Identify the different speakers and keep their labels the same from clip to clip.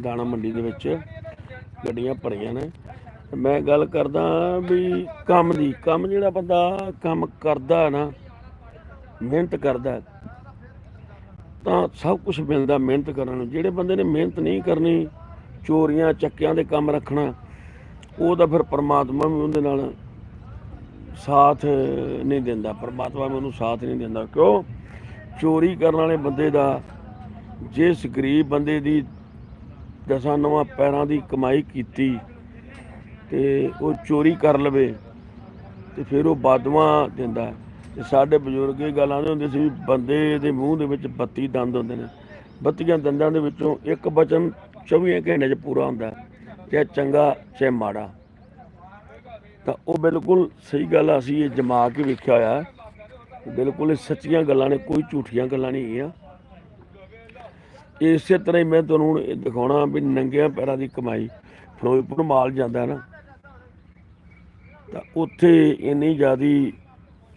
Speaker 1: ਦਾਣਾ ਮੰਡੀ ਦੇ ਵਿੱਚ ਗੱਡੀਆਂ ਭਰੀਆਂ ਨੇ। ਮੈਂ ਗੱਲ ਕਰਦਾ ਵੀ ਕੰਮ ਦੀ, ਕੰਮ ਜਿਹੜਾ ਬੰਦਾ ਕੰਮ ਕਰਦਾ ਨਾ, ਮਿਹਨਤ ਕਰਦਾ, ਤਾਂ ਸਭ ਕੁਝ ਮਿਲਦਾ ਮਿਹਨਤ ਕਰਨ ਨੂੰ। ਜਿਹੜੇ ਬੰਦੇ ਨੇ ਮਿਹਨਤ ਨਹੀਂ ਕਰਨੀ, ਚੋਰੀਆਂ, ਚੱਕਿਆਂ ਦੇ ਕੰਮ ਰੱਖਣਾ, ਉਹ ਤਾਂ ਫਿਰ ਪਰਮਾਤਮਾ ਵੀ ਉਹਦੇ ਨਾਲ ਸਾਥ ਨਹੀਂ ਦਿੰਦਾ। ਪਰਮਾਤਮਾ ਵੀ ਉਹਨੂੰ ਸਾਥ ਨਹੀਂ ਦਿੰਦਾ। ਕਿਉਂ? ਚੋਰੀ ਕਰਨ ਵਾਲੇ ਬੰਦੇ ਦਾ, ਜਿਸ ਗਰੀਬ ਬੰਦੇ ਦੀ ਦਸਾਂ ਨਵਾਂ ਪੈਰਾਂ ਦੀ ਕਮਾਈ ਕੀਤੀ ਤੇ ਉਹ ਚੋਰੀ ਕਰ ਲਵੇ ਤੇ ਫਿਰ ਉਹ ਬਾਦਵਾ ਦਿੰਦਾ ਤੇ ਸਾਡੇ ਬਜ਼ੁਰਗ ਇਹ ਗੱਲ ਆਉਂਦੇ ਹੁੰਦੇ ਸੀ ਵੀ ਬੰਦੇ ਦੇ ਮੂੰਹ ਦੇ ਵਿੱਚ 32 ਦੰਦ ਹੁੰਦੇ ਨੇ। 32 ਦੰਦਾਂ ਦੇ ਵਿੱਚੋਂ ਇੱਕ ਬਚਨ 24 ਘੰਟੇ 'ਚ ਪੂਰਾ ਹੁੰਦਾ ਚਾਹੇ ਚੰਗਾ ਚਾਹੇ ਮਾੜਾ। ਤਾਂ ਉਹ ਬਿਲਕੁਲ ਸਹੀ ਗੱਲ ਆ, ਅਸੀਂ ਇਹ ਜਮਾ ਕੇ ਵੇਖਿਆ ਹੋਇਆ ਬਿਲਕੁਲ ਇਹ ਸੱਚੀਆਂ ਗੱਲਾਂ ਨੇ ਕੋਈ ਝੂਠੀਆਂ ਗੱਲਾਂ ਨਹੀਂ ਹੈਗੀਆਂ। ਇਸੇ ਤਰ੍ਹਾਂ ਹੀ ਮੈਂ ਤੁਹਾਨੂੰ ਹੁਣ ਇਹ ਦਿਖਾਉਣਾ ਵੀ ਨੰਗਿਆਂ ਪੈਰਾਂ ਦੀ ਕਮਾਈ। ਫਿਰੋਜ਼ਪੁਰ ਮਾਲ ਜਾਂਦਾ ਨਾ, ਤਾਂ ਉੱਥੇ ਇੰਨੀ ਜ਼ਿਆਦੀ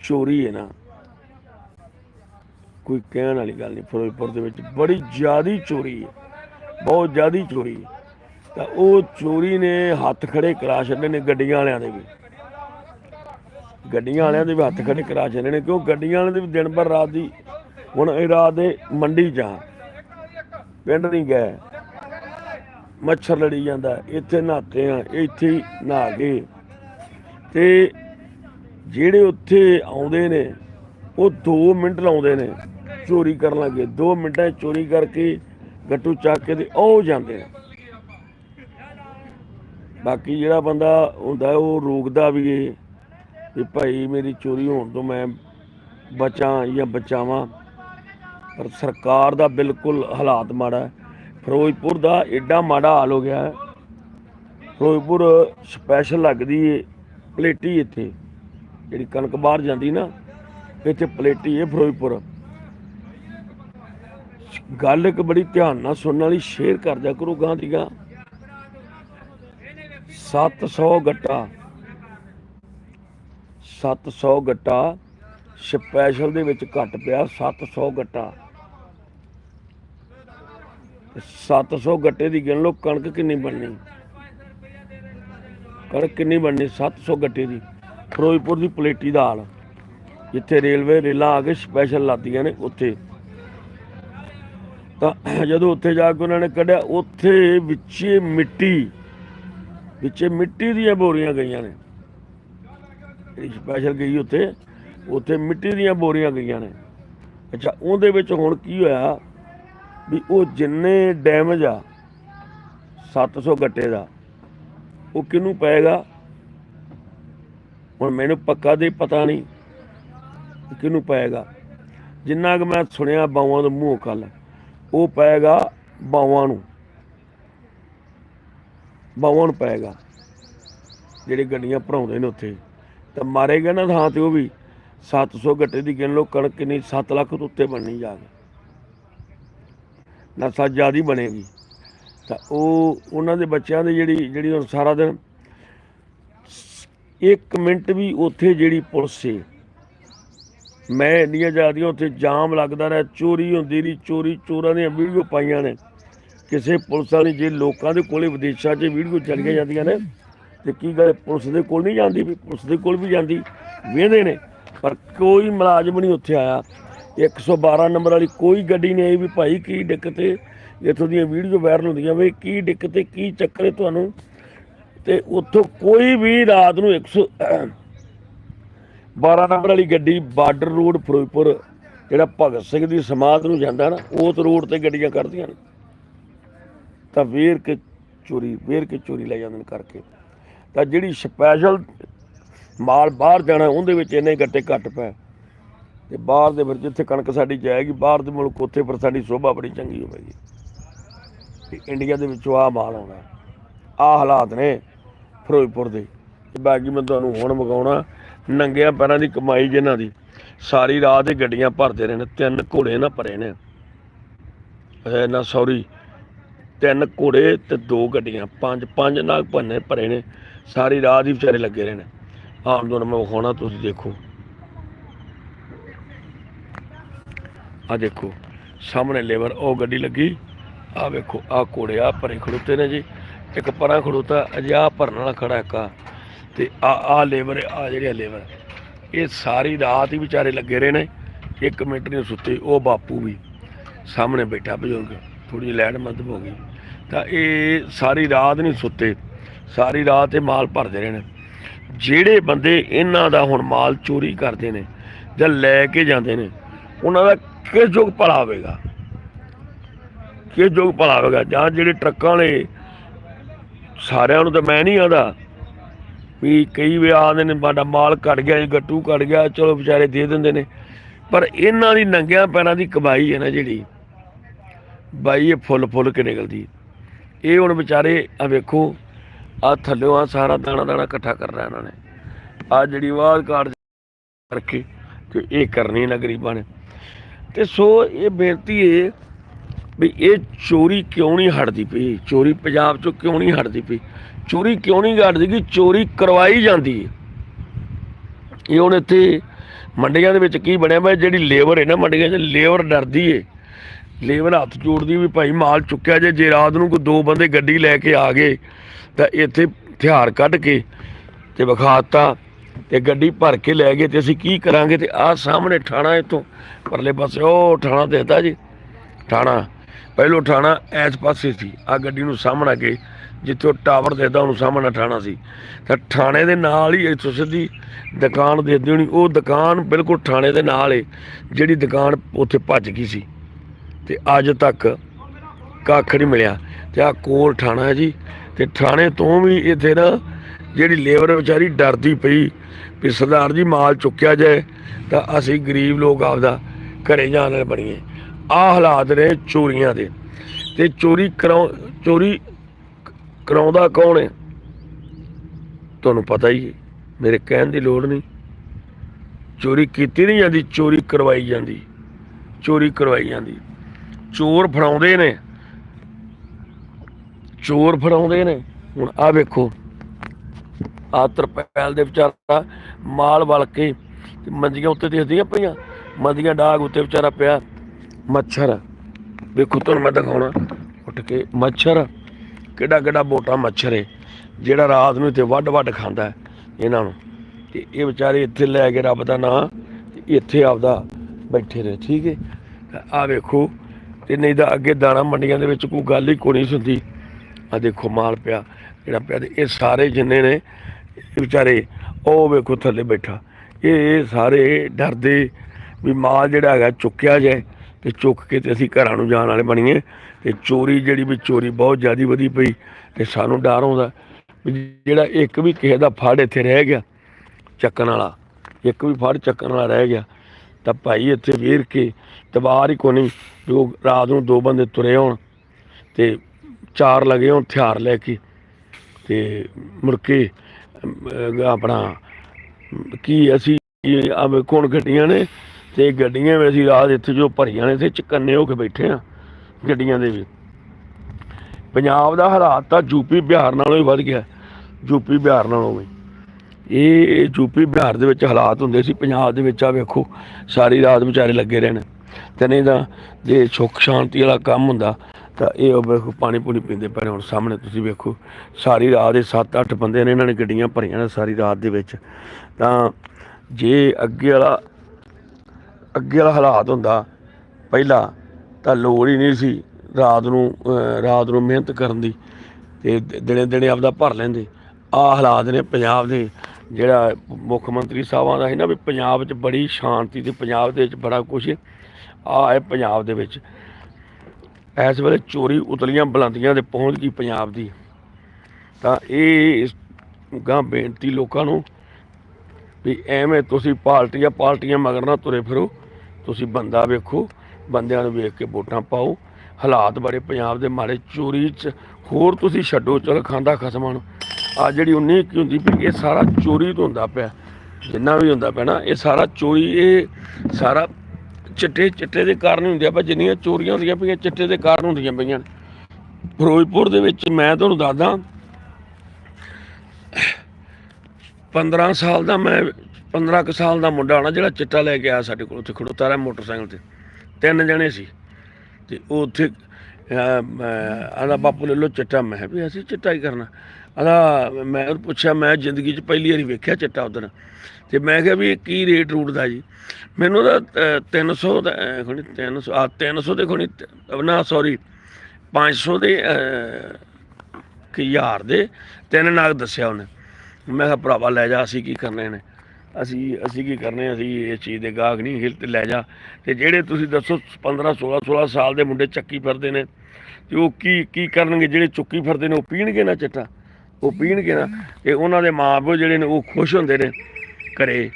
Speaker 1: ਚੋਰੀ ਹੈ ਨਾ, ਕੋਈ ਕਹਿਣ ਵਾਲੀ ਗੱਲ ਨਹੀਂ। ਫਿਰੋਜ਼ਪੁਰ ਦੇ ਵਿੱਚ ਬੜੀ ਜ਼ਿਆਦੀ ਚੋਰੀ ਹੈ, ਬਹੁਤ ਜ਼ਿਆਦੀ ਚੋਰੀ ਹੈ। ਤਾਂ ਉਹ ਚੋਰੀ ਨੇ ਹੱਥ ਖੜੇ ਕਰਾ ਛੱਡੇ ਨੇ ਗੱਡੀਆਂ ਵਾਲਿਆਂ ਦੇ ਵੀ। ਗੱਡੀਆਂ ਵਾਲਿਆਂ ਦੇ ਵੀ ਹੱਥ ਖੜੇ ਕਰਾ ਛੱਡੇ ਨੇ, ਕਿਉਂ? ਗੱਡੀਆਂ ਵਾਲਿਆਂ ਦੇ ਵੀ ਦਿਨ ਭਰ ਰਾਤ ਦੀ, ਹੁਣ ਇਹ ਰਾਤ ਦੇ ਮੰਡੀ ਜਾ ਪਿੰਡ ਨਹੀਂ ਗਏ। ਮੱਛਰ ਲੜੀ ਜਾਂਦਾ, ਇੱਥੇ ਨਹਾਤੇ ਆ, ਇੱਥੇ ਨਹਾ ਕੇ। ਤੇ ਜਿਹੜੇ ਉੱਥੇ ਆਉਂਦੇ ਨੇ, ਉਹ 2 ਮਿੰਟ ਲਾਉਂਦੇ ਨੇ, ਚੋਰੀ ਕਰਨ ਲੱਗੇ। 2 ਮਿੰਟਾਂ ਚੋਰੀ ਕਰਕੇ ਗੱਟੂ ਚੱਕ ਕੇ ਤੇ ਉਹ ਜਾਂਦੇ ਨੇ ਬਾਕੀ ਜਿਹੜਾ ਬੰਦਾ ਹੁੰਦਾ, ਉਹ ਰੋਕਦਾ ਵੀ ਏ, ਵੀ ਭਾਈ ਮੇਰੀ ਚੋਰੀ ਹੋਣ ਤੋਂ ਮੈਂ ਬਚਾਂ ਜਾਂ ਬਚਾਵਾਂ। ਪਰ ਸਰਕਾਰ ਦਾ ਬਿਲਕੁਲ ਹਾਲਾਤ ਮਾੜਾ ਹੈ। ਫਿਰੋਜ਼ਪੁਰ ਦਾ ਐਡਾ ਮਾੜਾ ਹਾਲ ਹੋ ਗਿਆ ਹੈ। ਫਿਰੋਜ਼ਪੁਰ ਸਪੈਸ਼ਲ ਲੱਗਦੀ ਏ ਪਲੇਟੀ ਇੱਥੇ। ਜਿਹੜੀ ਕਣਕ ਬਾਹਰ ਜਾਂਦੀ ਨਾ, ਇੱਥੇ ਪਲੇਟੀ ਏ ਫਿਰੋਜ਼ਪੁਰ। ਗੱਲ ਇੱਕ ਬੜੀ ਧਿਆਨ ਨਾਲ ਸੁਣਨ ਵਾਲੀ, ਸ਼ੇਅਰ ਕਰ ਜਾ ਕਰੋ ਗਾਂ ਦੀ ਗਾਂ 700 ਗੱਟਾ। 700 ਗੱਟਾ ਸਪੈਸ਼ਲ ਦੇ ਵਿੱਚ ਘਟ ਪਿਆ 700 ਗੱਟਾ। 700 ਗੱਟੇ ਦੀ ਗਿਣ ਲਓ, ਕਣਕ ਕਿੰਨੀ ਬਣਨੀ? ਕਣਕ ਕਿੰਨੀ ਬਣਨੀ? 700 ਗੱਟੇ ਦੀ। ਫਿਰੋਜ਼ਪੁਰ ਦੀ ਪਲੇਟੀ ਦਾਲ ਜਿੱਥੇ ਰੇਲਵੇ ਰੇਲਾਂ ਆ ਕੇ ਸਪੈਸ਼ਲ ਲਾਦੀਆਂ ਨੇ, ਉੱਥੇ। ਤਾਂ ਜਦੋਂ ਉੱਥੇ ਜਾ ਕੇ ਉਹਨਾਂ ਨੇ ਕੱਢਿਆ, ਉੱਥੇ ਵਿੱਚੇ ਮਿੱਟੀ ਵਿੱਚੇ ਮਿੱਟੀ ਦੀਆਂ ਬੋਰੀਆਂ ਗਈਆਂ ਨੇ। ਜਿਹੜੀ ਸਪੈਸ਼ਲ ਗਈ ਉੱਥੇ ਉੱਥੇ ਮਿੱਟੀ ਦੀਆਂ ਬੋਰੀਆਂ ਗਈਆਂ ਨੇ। ਅੱਛਾ, ਉਹਦੇ ਵਿੱਚ ਹੁਣ ਕੀ ਹੋਇਆ? ਵੀ ਉਹ ਜਿੰਨੇ ਡੈਮੇਜ ਆ 700 ਗੱਟੇ ਦਾ, ਉਹ ਕਿਹਨੂੰ ਪਏਗਾ? ਹੁਣ ਮੈਨੂੰ ਪੱਕਾ ਦੇ ਪਤਾ ਨਹੀਂ ਕਿ ਕਿਹਨੂੰ ਪਏਗਾ। ਜਿੰਨਾ ਕਿ ਮੈਂ ਸੁਣਿਆ ਬਾਵਾਂ ਦੇ ਮੂੰਹ ਕੱਲ, ਉਹ ਪਏਗਾ ਬਾਵਾਂ ਨੂੰ। ਬਾਵਾਂ ਨੂੰ ਪਏਗਾ, ਜਿਹੜੇ ਗੱਡੀਆਂ ਭਰਾਉਂਦੇ ਨੇ ਉੱਥੇ। ਤਾਂ ਮਾਰੇ ਗਏ ਨਾ ਥਾਂ ਤੇ ਉਹ ਵੀ 700 ਗੱਟੇ ਦੀ ਗਿਣ ਲਓ, ਕਣਕ ਕਿੰਨੀ 7 ਲੱਖ ਤੋਂ ਉੱਤੇ ਬਣਨੀ ਜਾ ਕੇ। ਨਾ ਸੱਚ ਜ਼ਿਆਦੀ ਬਣੇਗੀ। ਤਾਂ ਉਹ ਉਹਨਾਂ ਦੇ ਬੱਚਿਆਂ ਦੀ ਜਿਹੜੀ ਜਿਹੜੀ ਹੁਣ ਸਾਰਾ ਦਿਨ ਇੱਕ ਮਿੰਟ ਵੀ ਉੱਥੇ ਜਿਹੜੀ ਪੁਲਿਸ ਸੀ। ਮੈਂ ਇੰਨੀਆਂ ਜ਼ਿਆਦੀਆਂ ਉੱਥੇ ਜਾਮ ਲੱਗਦਾ ਰਿਹਾ, ਚੋਰੀ ਹੁੰਦੀ ਰਹੀ, ਚੋਰੀ, ਚੋਰਾਂ ਦੀਆਂ ਵੀਡੀਓ ਪਾਈਆਂ ਨੇ। ਕਿਸੇ ਪੁਲਿਸ ਵਾਲੀ, ਜੇ ਲੋਕਾਂ ਦੇ ਕੋਲੇ, ਵਿਦੇਸ਼ਾਂ 'ਚ ਵੀਡੀਓ ਚੱਲੀਆਂ ਜਾਂਦੀਆਂ ਨੇ, ਤੇ ਕੀ ਗੱਲ, ਪੁਲਿਸ ਦੇ ਕੋਲ ਨਹੀਂ ਜਾਂਦੀ ਵੀ, ਪੁਲਿਸ ਦੇ ਕੋਲ ਵੀ ਜਾਂਦੀ ਵੇਂਦੇ ਨੇ। ਪਰ ਕੋਈ ਮੁਲਾਜ਼ਮ ਨਹੀਂ ਉੱਥੇ ਆਇਆ। 112 ਨੰਬਰ ਵਾਲੀ ਕੋਈ ਗੱਡੀ ਨਹੀਂ ਆਈ ਵੀ ਭਾਈ ਕੀ ਦਿੱਕਤ ਹੈ ਇੱਥੋਂ ਦੀਆਂ ਵੀਡੀਓ ਵਾਇਰਲ ਹੁੰਦੀਆਂ ਵੀ, ਕੀ ਦਿੱਕਤ ਹੈ ਕੀ ਚੱਕਰ ਹੈ ਤੁਹਾਨੂੰ? ਤੇ ਉੱਥੋਂ ਕੋਈ ਵੀ ਰਾਤ ਨੂੰ 100 12 ਨੰਬਰ ਵਾਲੀ ਗੱਡੀ ਬਾਰਡਰ ਰੋਡ ਫਿਰੋਜ਼ਪੁਰ, ਜਿਹੜਾ ਭਗਤ ਸਿੰਘ ਦੀ ਸਮਾਧ ਨੂੰ ਜਾਂਦਾ ਨਾ, ਉਸ ਰੋਡ ਤੇ ਗੱਡੀਆਂ ਕਰਦੀਆਂ ਨੇ। ਤਾਂ ਵੇਰ ਕੇ ਚੋਰੀ, ਵੇਰ ਕੇ ਚੋਰੀ ਲੈ ਜਾਂਦੇ ਨੇ ਕਰਕੇ। ਤਾਂ ਜਿਹੜੀ ਸਪੈਸ਼ਲ ਮਾਲ ਬਾਹਰ ਜਾਣਾ, ਉਹਦੇ ਵਿੱਚ ਇੰਨੇ ਗੱਟੇ ਘੱਟ ਪਏ। ਤੇ ਬਾਹਰ ਦੇ ਫਿਰ ਜਿੱਥੇ ਕਣਕ ਸਾਡੀ ਜਾਏਗੀ, ਬਾਹਰ ਦੇ ਮੁਲਕ ਉੱਥੇ ਫਿਰ ਸਾਡੀ ਸੋਭਾ ਬੜੀ ਚੰਗੀ ਹੋਵੇਗੀ। ਤੇ ਇੰਡੀਆ ਦੇ ਵਿੱਚੋਂ ਆ ਮਾਲ ਆਉਣਾ ਆ ਹਾਲਾਤ ਨੇ ਫਿਰੋਜ਼ਪੁਰ ਦੇ। ਤੇ ਬਾਕੀ ਮੈਂ ਤੁਹਾਨੂੰ ਹੁਣ ਮਗਾਉਣਾ ਨੰਗਿਆਂ ਪੈਰਾਂ ਦੀ ਕਮਾਈ ਜਿਨ੍ਹਾਂ ਦੀ, ਸਾਰੀ ਰਾਤ ਇਹ ਗੱਡੀਆਂ ਭਰਦੇ ਰਹੇ ਨੇ ਤਿੰਨ ਘੋੜੇ ਨਾ ਭਰੇ ਨੇ। ਇਹ ਨਾ ਸੌਰੀ ਤਿੰਨ ਘੋੜੇ ਤੇ ਦੋ ਗੱਡੀਆਂ, ਪੰਜ ਪੰਜ ਨਾਗ ਭੰਨੇ ਭਰੇ ਨੇ, ਸਾਰੀ ਰਾਤ ਹੀ ਵਿਚਾਰੇ ਲੱਗੇ ਰਹੇ ਨੇ ਆਮ ਤੁਹਾਨੂੰ ਮੈਂ ਵਿਖਾਉਣਾ, ਤੁਸੀਂ ਦੇਖੋ। ਆ ਦੇਖੋ, ਸਾਹਮਣੇ ਲੇਬਰ, ਉਹ ਗੱਡੀ ਲੱਗੀ। ਆ ਵੇਖੋ ਆ ਕੋੜੇ ਆ ਪਰੇ ਖੜੋਤੇ ਨੇ ਜੀ। ਇੱਕ ਪਰਾਂ ਖੜੋਤਾ, ਅਜੇ ਆ ਭਰਨ ਵਾਲਾ ਖੜਾ ਇੱਕ ਆ। ਤੇ ਆ ਆ ਲੇਬਰ ਆ ਜਿਹੜੇ ਲੇਬਰ, ਇਹ ਸਾਰੀ ਰਾਤ ਹੀ ਵਿਚਾਰੇ ਲੱਗੇ ਰਹੇ ਨੇ। ਇੱਕ ਮਿੰਟ ਨਹੀਂ ਸੁੱਤੇ, ਉਹ ਬਾਪੂ ਵੀ ਸਾਹਮਣੇ ਬੈਠਾ ਬਜ਼ੁਰਗ ਥੋੜੀ ਜਿਹੀ ਲੈਟ ਮੱਧ ਹੋ ਗਈ। ਤਾਂ ਇਹ ਸਾਰੀ ਰਾਤ ਨਹੀਂ ਸੁੱਤੇ, ਸਾਰੀ ਰਾਤ ਇਹ ਮਾਲ ਭਰਦੇ ਰਹੇ ਨੇ। ਜਿਹੜੇ ਬੰਦੇ ਇਹਨਾਂ ਦਾ ਹੁਣ ਮਾਲ ਚੋਰੀ ਕਰਦੇ ਨੇ ਜਾਂ ਲੈ ਕੇ ਜਾਂਦੇ ਨੇ, ਉਹਨਾਂ ਦਾ ਕਿਸ ਯੋਗ ਭਲਾ ਹੋਵੇਗਾ? ਕਿਸ ਯੁੱਗ ਭਲਾ ਹੋਵੇਗਾ? ਜਾਂ ਜਿਹੜੇ ਟਰੱਕਾਂ ਵਾਲੇ ਸਾਰਿਆਂ ਨੂੰ ਤਾਂ ਮੈਂ ਨਹੀਂ ਆਦਾ ਵੀ ਕਈ ਵੇ ਆਉਂਦੇ ਨੇ, ਸਾਡਾ ਮਾਲ ਘਟ ਗਿਆ ਜੀ ਗੱਟੂ ਘਟ ਗਿਆ, ਚਲੋ ਵਿਚਾਰੇ ਦੇ ਦਿੰਦੇ ਨੇ। ਪਰ ਇਹਨਾਂ ਦੀ ਨੰਗਿਆਂ ਪੈਰਾਂ ਦੀ ਕਮਾਈ ਹੈ ਨਾ ਜਿਹੜੀ, ਬਾਈ ਇਹ ਫੁੱਲ ਫੁੱਲ ਕੇ ਨਿਕਲਦੀ ਇਹ ਹੁਣ ਵਿਚਾਰੇ ਆ ਵੇਖੋ ਆ ਥੱਲਿਓਂ ਆ ਸਾਰਾ ਦਾਣਾ ਦਾਣਾ ਇਕੱਠਾ ਕਰਨਾ ਇਹਨਾਂ ਨੇ। ਆ ਜਿਹੜੀ ਆਵਾਜ਼ ਕਾਰਡ ਕਰਕੇ, ਤੇ ਇਹ ਕਰਨੀ ਨਾ ਗਰੀਬਾਂ ਨੇ। ਤੇ ਸੋ ਇਹ ਬੇਨਤੀ ਹੈ ਵੀ ਇਹ ਚੋਰੀ ਕਿਉਂ ਨਹੀਂ ਹਟਦੀ ਪਈ? ਚੋਰੀ ਪੰਜਾਬ ਚੋਂ ਕਿਉਂ ਨਹੀਂ ਹਟਦੀ ਪਈ? ਚੋਰੀ ਕਿਉਂ ਨਹੀਂ ਹਟਦੀ ਕਿ ਚੋਰੀ ਕਰਵਾਈ ਜਾਂਦੀ ਹੈ ਇਹ ਹੁਣ ਇੱਥੇ ਮੰਡੀਆਂ ਦੇ ਵਿੱਚ ਕੀ ਬਣਿਆ ਵਾ? ਜਿਹੜੀ ਲੇਬਰ ਹੈ ਨਾ ਮੰਡੀਆਂ 'ਚ, ਲੇਬਰ ਡਰਦੀ ਏ। ਲੇਬਰ ਹੱਥ ਜੋੜਦੀ ਵੀ ਭਾਈ ਮਾਲ ਚੁੱਕਿਆ ਜੇ ਜੇ ਰਾਤ ਨੂੰ ਕੋਈ ਦੋ ਬੰਦੇ ਗੱਡੀ ਲੈ ਕੇ ਆ ਗਏ ਤਾਂ ਇੱਥੇ ਹਥਿਆਰ ਕੱਢ ਕੇ ਤੇ ਵਿਖਾਤਾ। ਤੇ ਗੱਡੀ ਭਰ ਕੇ ਲੈ ਗਏ ਤੇ ਅਸੀਂ ਕੀ ਕਰਾਂਗੇ ਤੇ ਆਹ ਸਾਹਮਣੇ ਠਾਣਾ ਇੱਥੋਂ, ਪਰਲੇ ਪਾਸੇ, ਉਹ ਠਾਣਾ ਦੇਖਦਾ ਜੀ, ਠਾਣਾ। ਪਹਿਲੋ ਠਾਣਾ ਐਸ ਪਾਸੇ ਸੀ ਆ ਗੱਡੀ ਨੂੰ ਸਾਹਮਣਾ ਕੇ ਜਿੱਥੇ ਉਹ ਟਾਵਰ ਦੇਖਦਾ ਉਹਨੂੰ ਸਾਹਮਣਾ ਠਾਣਾ ਸੀ। ਤਾਂ ਠਾਣੇ ਦੇ ਨਾਲ ਹੀ ਇੱਥੋਂ ਸਿੱਧੀ ਦੁਕਾਨ ਦੇਖਦੀ ਹੋਣੀ, ਉਹ ਦੁਕਾਨ ਬਿਲਕੁਲ ਠਾਣੇ ਦੇ ਨਾਲ ਏ, ਜਿਹੜੀ ਦੁਕਾਨ ਉੱਥੇ ਭੱਜ ਗਈ ਸੀ। ਤੇ ਅੱਜ ਤੱਕ ਕੱਖ ਨਹੀਂ ਮਿਲਿਆ। ਤੇ ਆ ਕੋਲ ਠਾਣਾ ਹੈ ਜੀ, ਤੇ ਠਾਣੇ ਤੋਂ ਵੀ ਇੱਥੇ ਨਾ ਜਿਹੜੀ ਲੇਬਰ ਵਿਚਾਰੀ ਡਰਦੀ ਪਈ ਵੀ ਸਰਦਾਰ ਜੀ ਮਾਲ ਚੁੱਕਿਆ ਜਾਏ, ਤਾਂ ਅਸੀਂ ਗਰੀਬ ਲੋਕ ਆਪਦਾ ਘਰੇ ਜਾਣ ਵਾਲੇ ਬਣੀਏ। ਆ ਹਾਲਾਤ ਨੇ ਚੋਰੀਆਂ ਦੇ। ਤੇ ਚੋਰੀ ਕਰਾਉ, ਚੋਰੀ ਕਰਾਉਂਦਾ ਕੌਣ ਹੈ? ਤੁਹਾਨੂੰ ਪਤਾ ਹੀ ਹੈ, ਮੇਰੇ ਕਹਿਣ ਦੀ ਲੋੜ ਨਹੀਂ। ਚੋਰੀ ਕੀਤੀ ਨਹੀਂ ਜਾਂਦੀ, ਚੋਰੀ ਕਰਵਾਈ ਜਾਂਦੀ। ਚੋਰੀ ਕਰਵਾਈ ਜਾਂਦੀ। ਚੋਰ ਫੜਾਉਂਦੇ ਨੇ। ਚੋਰ ਫੜਾਉਂਦੇ ਨੇ। ਹੁਣ ਆ ਵੇਖੋ। ਆ ਤਰਪੈਲ ਦੇ ਵਿਚਾਰਾ ਮਾਲ ਵਲ ਕੇ ਮੰਜੀਆਂ ਉੱਤੇ ਦੇਖਦੀਆਂ ਪਈਆਂ। ਮੰਜੀਆਂ ਡਾਗ ਉੱਤੇ ਵਿਚਾਰਾ ਪਿਆ। ਮੱਛਰ। ਵੇਖੋ ਤੁਹਾਨੂੰ ਮੈਂ ਦਿਖਾਉਣਾ। ਉੱਠ ਕੇ ਮੱਛਰ। ਕਿੱਡਾ ਕਿੱਡਾ ਮੋਟਾ ਮੱਛਰ ਏ, ਜਿਹੜਾ ਰਾਤ ਨੂੰ ਇੱਥੇ ਵੱਡ ਵੱਡ ਖਾਂਦਾ ਇਹਨਾਂ ਨੂੰ। ਤੇ ਇਹ ਵਿਚਾਰੇ ਇੱਥੇ ਲੈ ਕੇ ਰੱਬ ਦਾ ਨਾਂ ਇੱਥੇ ਆਪਦਾ ਬੈਠੇ ਰਹੇ, ਠੀਕ ਹੈ ਆ ਵੇਖੋ, ਤੇ ਨਹੀਂ ਤਾਂ ਅੱਗੇ ਦਾਣਾ ਮੰਡੀਆਂ ਦੇ ਵਿੱਚ ਕੋਈ ਗੱਲ ਹੀ ਕੋਈ ਨਹੀਂ ਸੀ ਹੁੰਦੀ। ਆ ਦੇਖੋ ਮਾਲ ਪਿਆ, ਜਿਹੜਾ ਪਿਆ ਤੇ ਇਹ ਸਾਰੇ ਜਿੰਨੇ ਨੇ ਵਿਚਾਰੇ, ਉਹ ਵੇਖੋ ਥੱਲੇ ਬੈਠਾ। ਇਹ ਇਹ ਸਾਰੇ ਡਰਦੇ ਵੀ ਮਾਲ ਜਿਹੜਾ ਹੈਗਾ ਚੁੱਕਿਆ ਜਾਏ ਤੇ ਚੁੱਕ ਕੇ ਤੇ ਅਸੀਂ ਘਰਾਂ ਨੂੰ ਜਾਣ ਵਾਲੇ ਬਣੀਏ। ਤੇ ਚੋਰੀ ਜਿਹੜੀ ਵੀ ਚੋਰੀ ਬਹੁਤ ਜ਼ਿਆਦੀ ਵਧੀ ਪਈ ਤੇ ਸਾਨੂੰ ਡਰ ਆਉਂਦਾ ਵੀ ਜਿਹੜਾ ਇੱਕ ਵੀ ਕਿਸੇ ਦਾ ਫੜ ਇੱਥੇ ਰਹਿ ਗਿਆ ਚੱਕਣ ਵਾਲਾ, ਇੱਕ ਵੀ ਫੜ ਚੱਕਣ ਵਾਲਾ ਰਹਿ ਗਿਆ, ਤਾਂ ਭਾਈ ਇੱਥੇ ਵੇਰ ਕੇ ਤਬਾਰ ਹੀ ਕੋਈ ਜੋ ਰਾਤ ਨੂੰ ਦੋ ਬੰਦੇ ਤੁਰੇ ਹੋਣ ਤੇ ਚਾਰ ਲਗੇ ਹੋਣ, ਹਥਿਆਰ ਲੈ ਕੇ ਤੇ ਮੁੜ ਕੇ ਆਪਣਾ ਕੀ ਅਸੀਂ ਆ ਕੋਣ ਗੱਡੀਆਂ ਨੇ, ਤੇ ਗੱਡੀਆਂ ਵੀ ਅਸੀਂ ਰਾਤ ਇੱਥੇ ਜੋ ਭਰੀਆਂ ਨੇ, ਇੱਥੇ ਚਕੰਨੇ ਹੋ ਕੇ ਬੈਠੇ ਆ, ਗੱਡੀਆਂ ਦੇ ਵੀ। ਪੰਜਾਬ ਦਾ ਹਾਲਾਤ ਤਾਂ ਯੂਪੀ ਬਿਹਾਰ ਨਾਲੋਂ ਹੀ ਵੱਧ ਗਿਆ ਯੂਪੀ ਬਿਹਾਰ ਨਾਲੋਂ ਵੀ। ਇਹ ਯੂਪੀ ਬਿਹਾਰ ਦੇ ਵਿੱਚ ਹਾਲਾਤ ਹੁੰਦੇ ਸੀ, ਪੰਜਾਬ ਦੇ ਵਿੱਚ ਆ ਵੇਖੋ, ਸਾਰੀ ਰਾਤ ਵਿਚਾਰੇ ਲੱਗੇ ਰਹਿਣ। ਤੇ ਨਹੀਂ ਤਾਂ ਜੇ ਸੁੱਖ ਸ਼ਾਂਤੀ ਵਾਲਾ ਕੰਮ ਹੁੰਦਾ ਤਾਂ ਇਹ ਉਹ ਵੇਖੋ, ਪਾਣੀ ਪੂਣੀ ਪੀਂਦੇ ਪਏ ਨੇ ਹੁਣ ਸਾਹਮਣੇ ਤੁਸੀਂ ਵੇਖੋ, ਸਾਰੀ ਰਾਤ ਦੇ 7-8 ਬੰਦੇ ਨੇ ਇਹਨਾਂ ਨੇ ਗੱਡੀਆਂ ਭਰੀਆਂ ਨੇ ਸਾਰੀ ਰਾਤ ਦੇ ਵਿੱਚ। ਤਾਂ ਜੇ ਅੱਗੇ ਵਾਲਾ ਅੱਗੇ ਵਾਲਾ ਹਾਲਾਤ ਹੁੰਦਾ ਪਹਿਲਾਂ ਤਾਂ ਲੋੜ ਹੀ ਨਹੀਂ ਸੀ ਰਾਤ ਨੂੰ ਰਾਤ ਨੂੰ ਮਿਹਨਤ ਕਰਨ ਦੀ ਤੇ ਦਿਨੇ ਦਿਨੇ ਆਪਦਾ ਭਰ ਲੈਂਦੇ। ਆ ਹਾਲਾਤ ਨੇ ਪੰਜਾਬ ਦੇ, ਜਿਹੜਾ ਮੁੱਖ ਮੰਤਰੀ ਸਾਹਿਬਾਂ ਦਾ ਹੈ ਨਾ ਵੀ ਪੰਜਾਬ 'ਚ ਬੜੀ ਸ਼ਾਂਤੀ ਤੇ ਪੰਜਾਬ ਦੇ ਵਿੱਚ ਬੜਾ ਕੁਝ ਆ ਹੈ ਪੰਜਾਬ ਦੇ ਵਿੱਚ। ਇਸ ਵੇਲੇ ਚੋਰੀ ਉਤਲੀਆਂ ਬੁਲੰਦੀਆਂ ਤੇ ਪਹੁੰਚ ਗਈ ਪੰਜਾਬ ਦੀ। ਤਾਂ ਇਹ ਗਾਂ ਬੇਨਤੀ ਲੋਕਾਂ ਨੂੰ ਵੀ ਐਵੇਂ ਤੁਸੀਂ ਪਾਰਟੀਆਂ ਪਾਰਟੀਆਂ ਮਗਰ ਨਾ ਤੁਰੇ ਫਿਰੋ। ਤੁਸੀਂ ਬੰਦਾ ਵੇਖੋ, ਬੰਦਿਆਂ ਨੂੰ ਵੇਖ ਕੇ ਵੋਟਾਂ ਪਾਓ। ਹਾਲਾਤ ਬੜੇ ਪੰਜਾਬ ਦੇ ਮਾੜੇ, ਚੋਰੀ ਚ ਹੋਰ ਤੁਸੀਂ ਛੱਡੋ। ਚਲ ਖਾਂਦਾ ਖਸਮਾਂ ਨੂੰ। ਆ ਜਿਹੜੀ 19 ਕੀ ਹੁੰਦੀ ਵੀ ਇਹ ਸਾਰਾ ਚੋਰੀ ਤੋਂ ਹੁੰਦਾ ਪਿਆ। ਜਿੰਨਾ ਵੀ ਹੁੰਦਾ ਪਿਆ ਨਾ, ਇਹ ਸਾਰਾ ਚੋਰੀ, ਇਹ ਸਾਰਾ ਚਿੱਟੇ ਚਿੱਟੇ ਦੇ ਕਾਰਨ ਹੀ ਹੁੰਦੀਆਂ ਪਰ ਜਿੰਨੀਆਂ ਚੋਰੀਆਂ ਹੁੰਦੀਆਂ ਪਈਆਂ, ਚਿੱਟੇ ਦੇ ਕਾਰਨ ਹੁੰਦੀਆਂ ਪਈਆਂ ਫਿਰੋਜ਼ਪੁਰ ਦੇ ਵਿੱਚ ਮੈਂ ਤੁਹਾਨੂੰ ਦੱਸਦਾ 15 ਸਾਲ ਦਾ ਮੈਂ 15 ਕੁ ਸਾਲ ਦਾ ਮੁੰਡਾ ਹੋਣਾ ਜਿਹੜਾ ਚਿੱਟਾ ਲੈ ਕੇ ਆਇਆ ਸਾਡੇ ਕੋਲ, ਉੱਥੇ ਖੜੋਤਾ ਰਿਹਾ ਮੋਟਰਸਾਈਕਲ ਤੇ। ਤਿੰਨ ਜਣੇ ਸੀ। ਤੇ ਉਹ ਉੱਥੇ ਆਦਾ ਬਾਪੂ ਲੈ ਲੋ ਚਿੱਟਾ। ਮੈਂ ਕਿਹਾ, ਵੀ ਅਸੀਂ ਚਿੱਟਾ ਹੀ ਕਰਨਾ? ਆਦਾ ਮੈਂ ਉਹਨੂੰ ਪੁੱਛਿਆ, ਮੈਂ ਜ਼ਿੰਦਗੀ 'ਚ ਪਹਿਲੀ ਵਾਰੀ ਵੇਖਿਆ ਚਿੱਟਾ ਉਦੋਂ ਤੇ ਮੈਂ ਕਿਹਾ ਵੀ ਇਹ ਕੀ ਰੇਟ ਰੂਟ ਦਾ ਜੀ? ਮੈਨੂੰ ਉਹਦਾ ਅਹ, 300 ਦਾ ਅਹ, ਖੁਣੀ 300 ਆ 300 ਦੇ ਖੁਣੀ ਨਾ ਸੌਰੀ 500 ਦੇ ਕਿ ਹਜ਼ਾਰ ਦੇ ਤਿੰਨ ਨਾਗ ਦੱਸਿਆ ਉਹਨੇ। ਮੈਂ ਕਿਹਾ ਭਰਾਵਾ ਲੈ ਜਾ ਅਸੀਂ ਕੀ ਕਰਨੇ ਨੇ? ਅਸੀਂ ਅਸੀਂ ਕੀ ਕਰਨੇ ਅਸੀਂ ਇਸ ਚੀਜ਼ ਦੇ ਗਾਹਕ ਨਹੀਂ ਹਿਲ ਤੇ ਲੈ ਜਾ। ਤੇ ਜਿਹੜੇ ਤੁਸੀਂ ਦੱਸੋ 15 16 16 ਸਾਲ ਦੇ ਮੁੰਡੇ ਚੱਕੀ ਫਿਰਦੇ ਨੇ ਤੇ ਉਹ ਕੀ ਕੀ ਕਰਨਗੇ? ਜਿਹੜੇ ਚੁੱਕੀ ਫਿਰਦੇ ਨੇ ਉਹ ਪੀਣਗੇ ਨਾ ਚਿੱਟਾ? ਉਹ ਪੀਣਗੇ ਨਾ। ਤੇ ਉਹਨਾਂ ਦੇ ਮਾਪੇ ਜਿਹੜੇ ਨੇ ਉਹ ਖੁਸ਼ ਹੁੰਦੇ ਨੇ। ਘਰੇ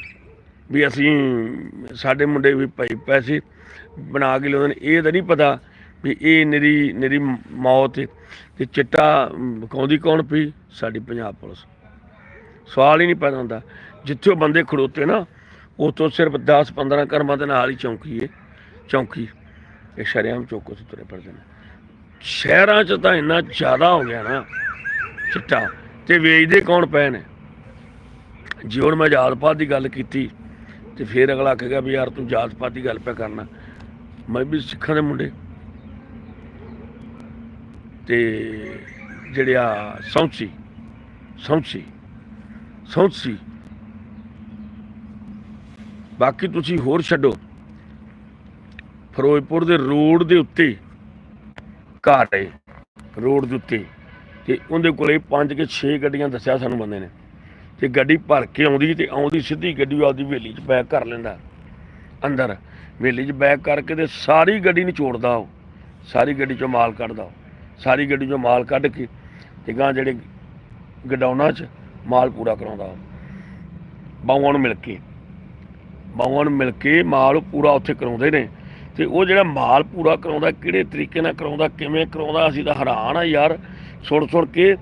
Speaker 1: ਵੀ ਅਸੀਂ, ਸਾਡੇ ਮੁੰਡੇ ਵੀ ਭਾਈ ਪੈਸੇ ਬਣਾ ਕੇ ਲਿਆਉਂਦੇ ਨੇ। ਇਹ ਤਾਂ ਨਹੀਂ ਪਤਾ ਵੀ ਇਹ ਨਿਰੀ ਨਿਰੀ ਮੌਤ ਹੈ ਤੇ ਚਿੱਟਾ ਵਿਕਾਉਂਦੀ ਕੌਣ ਪਈ? ਸਾਡੀ ਪੰਜਾਬ ਪੁਲਿਸ। ਸਵਾਲ ਹੀ ਨਹੀਂ ਪੈਦਾ ਹੁੰਦਾ। ਜਿੱਥੇ ਉਹ ਬੰਦੇ ਖੜੋਤੇ ਨਾ ਉਤੋਂ ਸਿਰਫ 10 15 ਕਰਮਾਂ ਦੇ ਨਾਲ ਹੀ ਚੌਂਕੀ ਹੈ ਚੌਂਕੀ। ਇਹ ਸ਼ਰਿਆਮ ਚੌਕੋ ਤੋਂ ਤੁਰੇ ਫਿਰਦੇ ਨੇ। ਸ਼ਹਿਰਾਂ 'ਚ ਤਾਂ ਇੰਨਾ ਜ਼ਿਆਦਾ ਹੋ ਗਿਆ ਨਾ ਚਿੱਟਾ। ਤੇ ਵੇਚਦੇ ਕੌਣ ਪਏ ਨੇ? ਜੇ ਹੁਣ ਮੈਂ ਜਾਤ ਪਾਤ ਦੀ ਗੱਲ ਕੀਤੀ ਤੇ ਫਿਰ ਅਗਲਾ ਕਹੇਗਾ ਵੀ ਯਾਰ ਤੂੰ ਜਾਤ ਪਾਤ ਦੀ ਗੱਲ ਪਿਆ ਕਰਨਾ। ਮੈਂ ਵੀ ਸਿੱਖਾਂ ਦੇ ਮੁੰਡੇ। ਤੇ ਜਿਹੜੇ ਆ ਸੌਂਸੀ ਸੌਂਸੀ ਸੌਂਸੀ। ਬਾਕੀ ਤੁਸੀਂ ਹੋਰ ਛੱਡੋ। ਫਿਰੋਜ਼ਪੁਰ ਦੇ ਰੋਡ ਦੇ ਉੱਤੇ ਘਾਟ ਹੈ, ਰੋਡ ਦੇ ਉੱਤੇ। ਤੇ ਉਹਦੇ ਕੋਲੇ ਪੰਜ ਕੇ 6 ਗੱਡੀਆਂ ਦੱਸਿਆ ਸਾਨੂੰ ਬੰਦੇ ਨੇ। ਤੇ ਗੱਡੀ ਭਰ ਕੇ ਆਉਂਦੀ ਤੇ ਆਉਂਦੀ ਸਿੱਧੀ ਗੱਡੀ ਆਪਦੀ ਹਵੇਲੀ 'ਚ ਬੈਕ ਕਰ ਲੈਂਦਾ, ਅੰਦਰ। ਹਵੇਲੀ 'ਚ ਬੈਕ ਕਰਕੇ ਤੇ ਸਾਰੀ ਗੱਡੀ ਨਿਚੋੜਦਾ ਉਹ। ਸਾਰੀ ਗੱਡੀ 'ਚੋਂ ਮਾਲ ਕੱਢਦਾ ਉਹ। ਸਾਰੀ ਗੱਡੀ 'ਚੋਂ ਮਾਲ ਕੱਢ ਕੇ ਤੇ ਗਾਂ ਜਿਹੜੇ ਗਡਾਉਣਾ 'ਚ ਮਾਲ ਪੂਰਾ ਕਰਾਉਂਦਾ ਉਹ। ਬਾਊਆਂ ਨੂੰ ਮਿਲ ਕੇ। ਬਾਊਆਂ ਨੂੰ ਮਿਲ ਕੇ ਮਾਲ ਪੂਰਾ ਉੱਥੇ ਕਰਾਉਂਦੇ ਨੇ। ਤੇ ਉਹ ਜਿਹੜਾ ਮਾਲ ਪੂਰਾ ਕਰਾਉਂਦਾ, ਕਿਹੜੇ ਤਰੀਕੇ ਨਾਲ ਕਰਾਉਂਦਾ, ਕਿਵੇਂ ਕਰਾਉਂਦਾ, ਅਸੀਂ ਤਾਂ ਹੈਰਾਨ ਆ ਯਾਰ। ਸੁਣ ਸੁਣ ਕੇ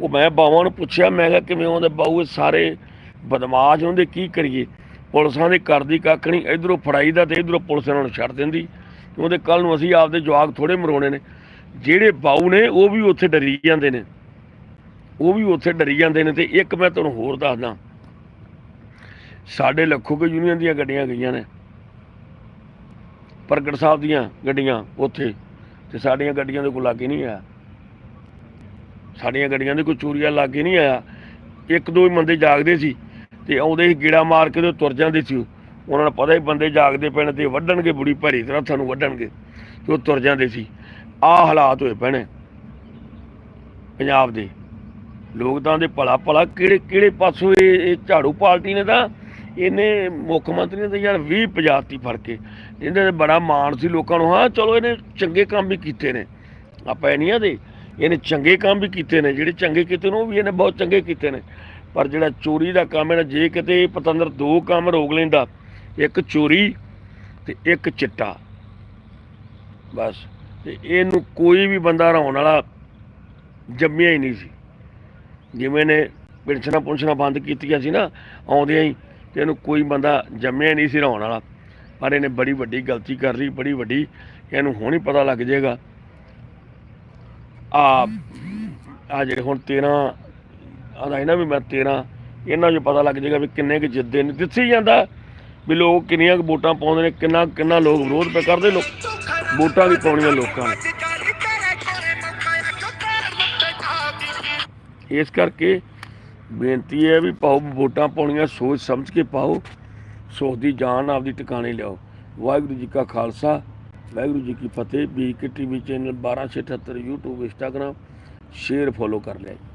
Speaker 1: ਉਹ ਮੈਂ ਬਾਵਾਂ ਨੂੰ ਪੁੱਛਿਆ, ਮੈਂ ਕਿਹਾ, ਕਿਵੇਂ ਉਹਦੇ ਬਾਊ, ਇਹ ਸਾਰੇ ਬਦਮਾਸ਼ ਹੁੰਦੇ, ਕੀ ਕਰੀਏ? ਪੁਲਿਸਾਂ ਦੇ ਕਰਦੀ ਕੱਖ ਨਹੀਂ, ਇਧਰੋਂ ਫੜਾਈ ਦਾ ਤੇ ਇਧਰੋਂ ਪੁਲਿਸ ਇਹਨਾਂ ਨੂੰ ਛੱਡ ਦਿੰਦੀ। ਉਹਦੇ ਕੱਲ ਨੂੰ ਅਸੀਂ ਆਪਦੇ ਜਵਾਕ ਥੋੜੇ ਮਰੋਣੇ ਨੇ। ਜਿਹੜੇ ਬਾਊ ਨੇ, ਉਹ ਵੀ ਉੱਥੇ ਡਰੀ ਜਾਂਦੇ ਨੇ। ਉਹ ਵੀ ਉੱਥੇ ਡਰੀ ਜਾਂਦੇ ਨੇ ਤੇ ਇੱਕ ਮੈਂ ਤੁਹਾਨੂੰ ਹੋਰ ਦੱਸਦਾ। ਸਾਡੇ ਲੱਖੋ ਕੇ ਯੂਨੀਅਨ ਦੀਆਂ ਗੱਡੀਆਂ ਗਈਆਂ ਨੇ। ਪ੍ਰਗਟ ਸਾਹਿਬ ਦੀਆਂ ਗੱਡੀਆਂ ਉੱਥੇ। ਤੇ ਸਾਡੀਆਂ ਗੱਡੀਆਂ ਦੇ ਕੋਲ ਲਾਗੇ ਨਹੀਂ ਆਇਆ। ਸਾਡੀਆਂ ਗੱਡੀਆਂ ਦੇ ਕੋਈ ਚੋਰੀਆਂ ਲਾਗੇ ਨਹੀਂ ਆਇਆ। ਇੱਕ ਦੋ ਹੀ ਬੰਦੇ ਜਾਗਦੇ ਸੀ ਤੇ ਆਉਂਦੇ ਸੀ ਗੇੜਾ ਮਾਰ ਕੇ ਤੇ ਤੁਰ ਜਾਂਦੇ ਸੀ। ਉਹਨਾਂ ਨੂੰ ਪਤਾ ਹੀ ਬੰਦੇ ਜਾਗਦੇ ਪੈਣ ਤੇ ਵੱਢਣਗੇ ਬੁੜੀ ਭਰੀ ਤਰ੍ਹਾਂ ਸਾਨੂੰ ਵੱਢਣਗੇ ਤੇ ਉਹ ਤੁਰ ਜਾਂਦੇ ਸੀ। ਆਹ ਹਾਲਾਤ ਹੋਏ ਪੈਣੇ ਪੰਜਾਬ ਦੇ। ਲੋਕ ਤਾਂ ਦੇ ਭਲਾ ਭਲਾ ਕਿਹੜੇ ਕਿਹੜੇ ਪਾਸੋਂ ਇਹ ਇਹ ਝਾੜੂ ਪਾਰਟੀ ਨੇ ਤਾਂ ਇਹਨੇ ਮੁੱਖ ਮੰਤਰੀ ਨੇ ਤਾਂ ਯਾਰ 20 ਪੰਜਾਤੀ ਫੜ ਕੇ। ਇਹਦੇ ਤੇ ਬੜਾ ਮਾਣ ਸੀ ਲੋਕਾਂ ਨੂੰ, ਹਾਂ ਚਲੋ ਇਹਨੇ ਚੰਗੇ ਕੰਮ ਵੀ ਕੀਤੇ ਨੇ। ਆਪਾਂ ਇਹ ਨਹੀਂ ਆ ਦੇ ਇਹਨੇ ਚੰਗੇ ਕੰਮ ਵੀ ਕੀਤੇ ਨੇ, ਜਿਹੜੇ ਚੰਗੇ ਕੀਤੇ ਨੇ, ਉਹ ਵੀ ਇਹਨੇ ਬਹੁਤ ਚੰਗੇ ਕੀਤੇ ਨੇ। ਪਰ ਜਿਹੜਾ ਚੋਰੀ ਦਾ ਕੰਮ ਹੈ ਨਾ, ਜੇ ਕਿਤੇ ਪਤੰਦਰ ਦੋ ਕੰਮ ਰੋਕ ਲੈਂਦਾ, ਇੱਕ ਚੋਰੀ ਤੇ ਇੱਕ ਚਿੱਟਾ, ਬਸ। ਤੇ ਇਹਨੂੰ ਕੋਈ ਵੀ ਬੰਦਾ ਹਰਾਉਣ ਵਾਲਾ ਜੰਮਿਆ ਹੀ ਨਹੀਂ ਸੀ। ਜਿਵੇਂ ਨੇ ਪਿਲਸਣਾ ਪੁਲਸਣਾ ਬੰਦ ਕੀਤੀਆਂ ਸੀ ਨਾ, ਆਉਂਦਿਆਂ ਹੀ ਤੇ ਇਹਨੂੰ ਕੋਈ ਬੰਦਾ ਜੰਮਿਆ ਨਹੀਂ ਸੀ ਹਰਾਉਣ ਵਾਲਾ। ਪਰ ਇਹਨੇ ਬੜੀ ਵੱਡੀ ਗਲਤੀ ਕਰ ਲਈ, ਬੜੀ ਵੱਡੀ, ਇਹਨੂੰ ਹੁਣ ਹੀ ਪਤਾ ਲੱਗ ਜਾਏਗਾ ਆ ਆ ਜਿਹੜੇ ਹੁਣ 13 ਆਦਾ ਇਹਨਾਂ ਵੀ ਮੈਂ 13 ਇਹਨਾਂ 'ਚ ਪਤਾ ਲੱਗ ਜਾਏਗਾ ਵੀ ਕਿੰਨੇ ਕੁ ਜਿੱਦੇ ਨੇ। ਦਿੱਸੀ ਜਾਂਦਾ ਵੀ ਲੋਕ ਕਿੰਨੀਆਂ ਕੁ ਵੋਟਾਂ ਪਾਉਂਦੇ ਨੇ, ਕਿੰਨਾ ਕਿੰਨਾ ਲੋਕ ਵਿਰੋਧ ਪੇ ਕਰਦੇ ਲੋਕ, ਵੋਟਾਂ ਵੀ ਪਾਉਣੀਆਂ ਲੋਕਾਂ ਨੇ। ਇਸ ਕਰਕੇ ਬੇਨਤੀ ਹੈ ਵੀ ਪਾਓ, ਵੋਟਾਂ ਪਾਉਣੀਆਂ ਸੋਚ ਸਮਝ ਕੇ ਪਾਓ, ਸੋਚ ਦੀ ਜਾਨ ਆਪਦੀ ਟਿਕਾਣੇ ਲਿਆਓ। ਵਾਹਿਗੁਰੂ ਜੀ ਕਾ ਖਾਲਸਾ ਵਾਹਿਗੁਰੂ ਜੀ ਕੀ ਫਤਿਹ। BK TV channel 1278 YouTube Instagram share follow ਕਰ ਲਿਆ